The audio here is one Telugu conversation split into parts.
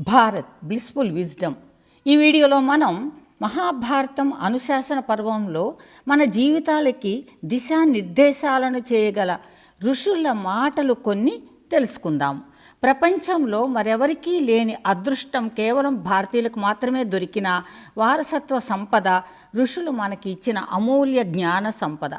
భారత్ బ్లిస్ఫుల్ విజ్డమ్ ఈ వీడియోలో మనం మహాభారతం అనుశాసన పర్వంలో మన జీవితాలకి దిశానిర్దేశాలను చేయగల ఋషుల మాటలు కొన్ని తెలుసుకుందాం. ప్రపంచంలో మరెవరికీ లేని అదృష్టం కేవలం భారతీయులకు మాత్రమే దొరికిన వారసత్వ సంపద ఋషులు మనకి ఇచ్చిన అమూల్య జ్ఞాన సంపద.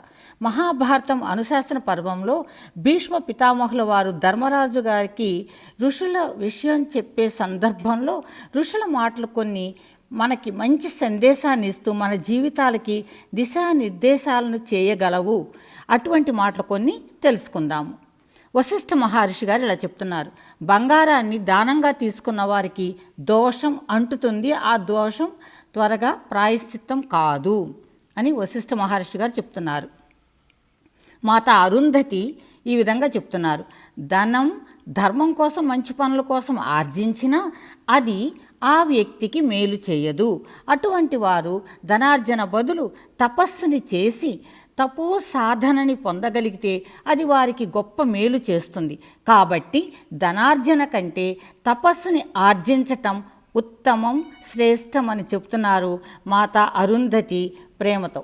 మహాభారతం అనుశాసన పర్వంలో భీష్మ పితామహుల వారు ధర్మరాజు గారికి ఋషుల విషయం చెప్పే సందర్భంలో ఋషుల మాటలు కొన్ని మనకి మంచి సందేశాన్ని ఇస్తూ మన జీవితాలకి దిశానిర్దేశాలను చేయగలవు. అటువంటి మాటలు కొన్ని తెలుసుకుందాము. వశిష్ఠ మహర్షి గారు ఇలా చెప్తున్నారు. బంగారాన్ని దానంగా తీసుకున్న వారికి దోషం అంటుతుంది. ఆ దోషం త్వరగా ప్రాయశ్చిత్తం కాదు అని వశిష్ఠ మహర్షి గారు చెప్తున్నారు. మాత అరుంధతి ఈ విధంగా చెప్తున్నారు. ధనం ధర్మం కోసం మంచి పనుల కోసం ఆర్జించినా అది ఆ వ్యక్తికి మేలు చేయదు. అటువంటి వారు ధనార్జన బదులు తపస్సుని చేసి తపో సాధనని పొందగలిగితే అది వారికి గొప్ప మేలు చేస్తుంది. కాబట్టి ధనార్జన కంటే తపస్సుని ఆర్జించటం ఉత్తమం శ్రేష్టం అని చెప్తున్నారు మాత అరుంధతి ప్రేమతో.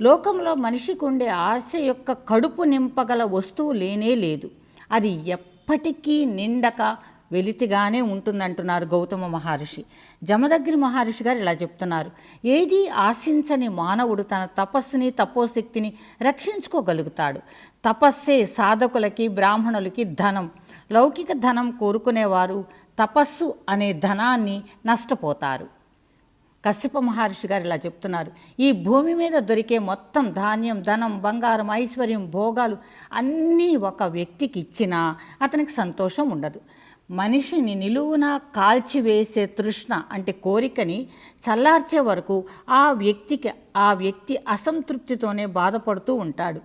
లోకంలో మనిషికి ఉండే ఆశ యొక్క కడుపు నింపగల వస్తువు లేనే లేదు. అది ఎప్పటికీ నిండక వెలితిగానే ఉంటుందంటున్నారు గౌతమ మహర్షి. జమదగ్ని మహర్షి గారు ఇలా చెప్తున్నారు. ఏది ఆశించని మానవుడు తన తపస్సుని తపోశక్తిని రక్షించుకోగలుగుతాడు. తపస్సే సాధకులకి బ్రాహ్మణులకి ధనం. లౌకిక ధనం కోరుకునేవారు తపస్సు అనే ధనాన్ని నష్టపోతారు. కశ్యప మహర్షి గారు ఇలా చెప్తున్నారు. ఈ భూమి మీద దొరికే మొత్తం ధాన్యం ధనం బంగారం ఐశ్వర్యం భోగాలు అన్నీ ఒక వ్యక్తికి ఇచ్చినా అతనికి సంతోషం ఉండదు. మనిషిని నిలువున కాల్చివేసే తృష్ణ అంటే కోరికని చల్లార్చే వరకు ఆ వ్యక్తికి ఆ వ్యక్తి అసంతృప్తితోనే బాధపడుతూ ఉంటాడు.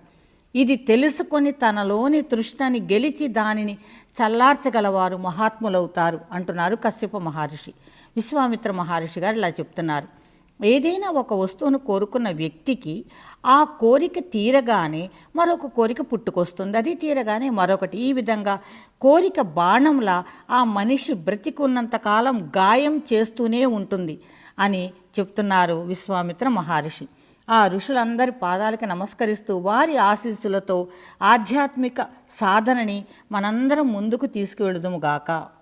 ఇది తెలుసుకొని తనలోని తృష్ణని గెలిచి దానిని చల్లార్చగలవారు మహాత్ములవుతారు అంటున్నారు కశ్యప మహర్షి. విశ్వామిత్ర మహర్షి గారు ఇలా చెప్తున్నారు. ఏదైనా ఒక వస్తువును కోరుకున్న వ్యక్తికి ఆ కోరిక తీరగానే మరొక కోరిక పుట్టుకొస్తుంది. అది తీరగానే మరొకటి. ఈ విధంగా కోరిక బాణంలా ఆ మనిషి బ్రతికున్నంతకాలం గాయం చేస్తూనే ఉంటుంది అని చెప్తున్నారు విశ్వామిత్ర మహర్షి. ఆ ఋషులందరి పాదాలకి నమస్కరిస్తూ వారి ఆశీస్సులతో ఆధ్యాత్మిక సాధనని మనందరం ముందుకు తీసుకువెళదుము గాక.